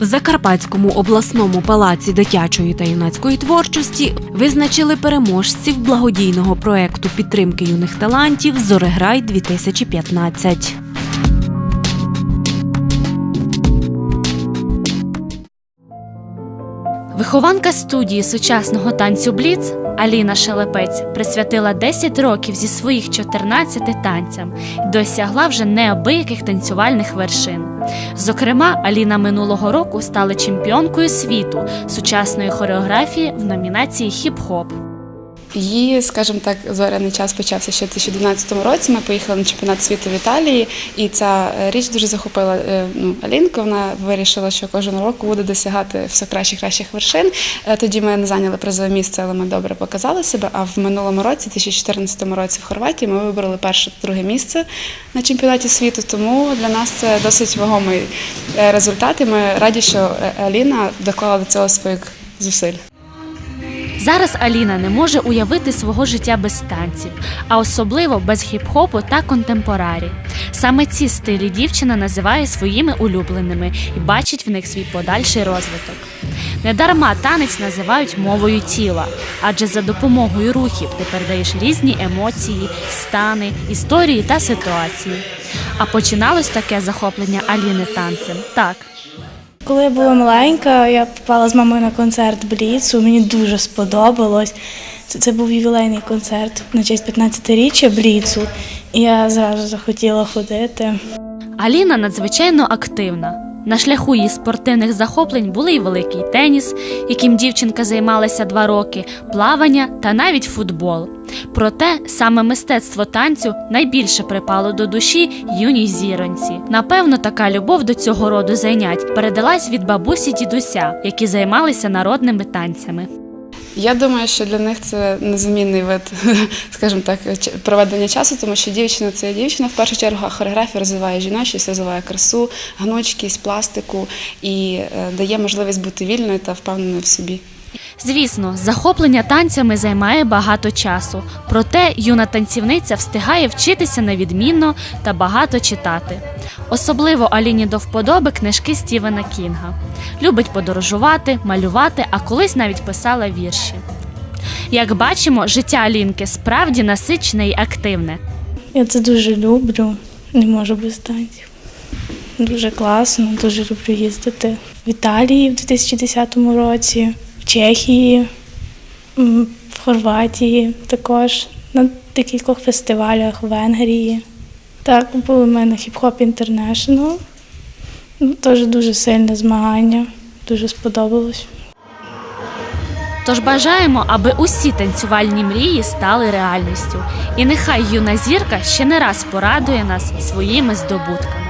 В Закарпатському обласному палаці дитячої та юнацької творчості визначили переможців благодійного проекту підтримки юних талантів Зореграй 2015 Вихованка студії сучасного танцю Бліц Аліна Шелепець присвятила 10 років зі своїх 14 танцям і досягла вже неабияких танцювальних вершин. Зокрема, Аліна минулого року стала чемпіонкою світу сучасної хореографії в номінації Хіп-хоп. Її, скажімо так, зоряний час почався ще в 2012 році. Ми поїхали на чемпіонат світу в Італії, і ця е, річ дуже захопила е, ну, Алінку. Вона вирішила, що кожен року буде досягати все кращих кращих вершин. Е, Тоді ми не зайняли призове місце, але ми добре показали себе. А в минулому році, 2014 році, в Хорватії, ми вибрали перше та друге місце на чемпіонаті світу. Тому для нас це досить вагомий результат. І ми раді, що Аліна доклала до цього своїх зусиль. Зараз Аліна не може уявити свого життя без танців, а особливо без хіп-хопу та контемпорарі. Саме ці стилі дівчина називає своїми улюбленими і бачить в них свій подальший розвиток. Недарма танець називають мовою тіла, адже за допомогою рухів ти передаєш різні емоції, стани, історії та ситуації. А починалось таке захоплення Аліни танцем так. Коли я була маленька, я попала з мамою на концерт Бліцу. Мені дуже сподобалось. Це, це був ювілейний концерт на честь 15-річчя Бліцу. І я зразу захотіла ходити. Аліна надзвичайно активна. На шляху її спортивних захоплень були й великий теніс, яким дівчинка займалася два роки, плавання та навіть футбол. Проте саме мистецтво танцю найбільше припало до душі юній зіронці. Напевно, така любов до цього роду зайнять передалась від бабусі дідуся, які займалися народними танцями. Я думаю, що для них це незамінний вид, скажімо так, проведення часу, тому що дівчина це дівчина. В першу чергу хореографія розвиває жіночість, розвиває красу, гнучкість, пластику і е, дає можливість бути вільною та впевненою в собі. Звісно, захоплення танцями займає багато часу, проте юна танцівниця встигає вчитися невідмінно та багато читати. Особливо Аліні до вподоби книжки Стівена Кінга. Любить подорожувати, малювати, а колись навіть писала вірші. Як бачимо, життя Алінки справді насичене і активне. Я це дуже люблю, не можу без танців. Дуже класно, дуже люблю їздити в Італії в 2010 році, Чехії, в Хорватії також, на декількох фестивалях в Венгрії. Так, були в мене хіп-хоп International. Ну, Теж дуже сильне змагання, дуже сподобалось. Тож бажаємо, аби усі танцювальні мрії стали реальністю. І нехай юна зірка ще не раз порадує нас своїми здобутками.